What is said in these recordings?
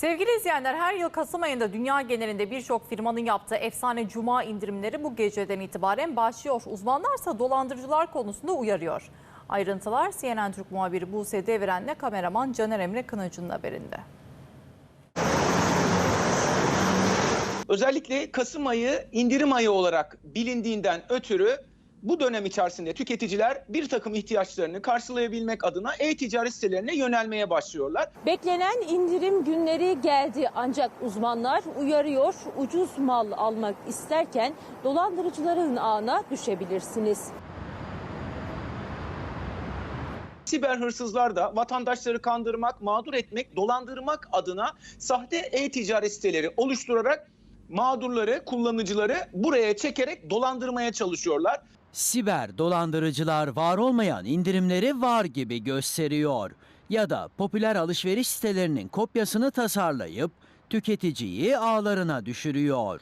Sevgili izleyenler her yıl Kasım ayında dünya genelinde birçok firmanın yaptığı efsane cuma indirimleri bu geceden itibaren başlıyor. Uzmanlarsa dolandırıcılar konusunda uyarıyor. Ayrıntılar CNN Türk muhabiri Buse Deviren'le kameraman Caner Emre Kınıcı'nın haberinde. Özellikle Kasım ayı indirim ayı olarak bilindiğinden ötürü bu dönem içerisinde tüketiciler bir takım ihtiyaçlarını karşılayabilmek adına e-ticaret sitelerine yönelmeye başlıyorlar. Beklenen indirim günleri geldi ancak uzmanlar uyarıyor ucuz mal almak isterken dolandırıcıların ağına düşebilirsiniz. Siber hırsızlar da vatandaşları kandırmak, mağdur etmek, dolandırmak adına sahte e-ticaret siteleri oluşturarak mağdurları, kullanıcıları buraya çekerek dolandırmaya çalışıyorlar. Siber dolandırıcılar var olmayan indirimleri var gibi gösteriyor ya da popüler alışveriş sitelerinin kopyasını tasarlayıp tüketiciyi ağlarına düşürüyor.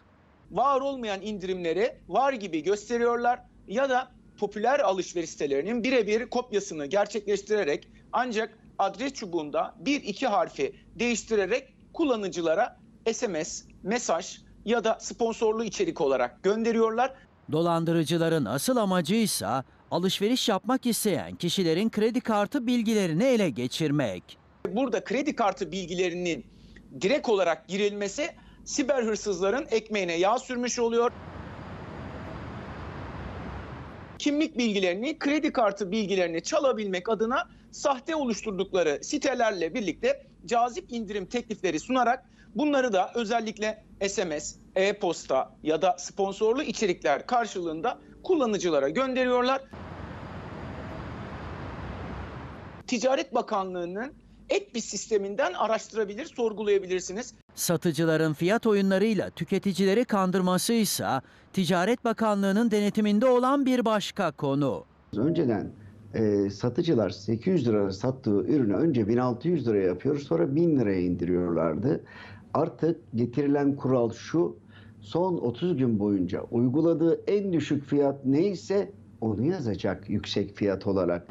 var olmayan indirimleri var gibi gösteriyorlar ya da popüler alışveriş sitelerinin birebir kopyasını gerçekleştirerek ancak adres çubuğunda bir iki harfi değiştirerek kullanıcılara SMS, mesaj ya da sponsorlu içerik olarak gönderiyorlar. Dolandırıcıların asıl amacıysa alışveriş yapmak isteyen kişilerin kredi kartı bilgilerini ele geçirmek. Burada kredi kartı bilgilerinin direkt olarak girilmesi siber hırsızların ekmeğine yağ sürmüş oluyor. Kimlik bilgilerini, kredi kartı bilgilerini çalabilmek adına sahte oluşturdukları sitelerle birlikte cazip indirim teklifleri sunarak bunları da özellikle SMS, e-posta ya da sponsorlu içerikler karşılığında kullanıcılara gönderiyorlar. Ticaret Bakanlığı'nın et sisteminden araştırabilir, sorgulayabilirsiniz. Satıcıların fiyat oyunlarıyla tüketicileri kandırması ise Ticaret Bakanlığı'nın denetiminde olan bir başka konu. Önceden e, satıcılar 800 liraya sattığı ürünü önce 1600 liraya yapıyor sonra 1000 liraya indiriyorlardı. Artık getirilen kural şu son 30 gün boyunca uyguladığı en düşük fiyat neyse onu yazacak yüksek fiyat olarak.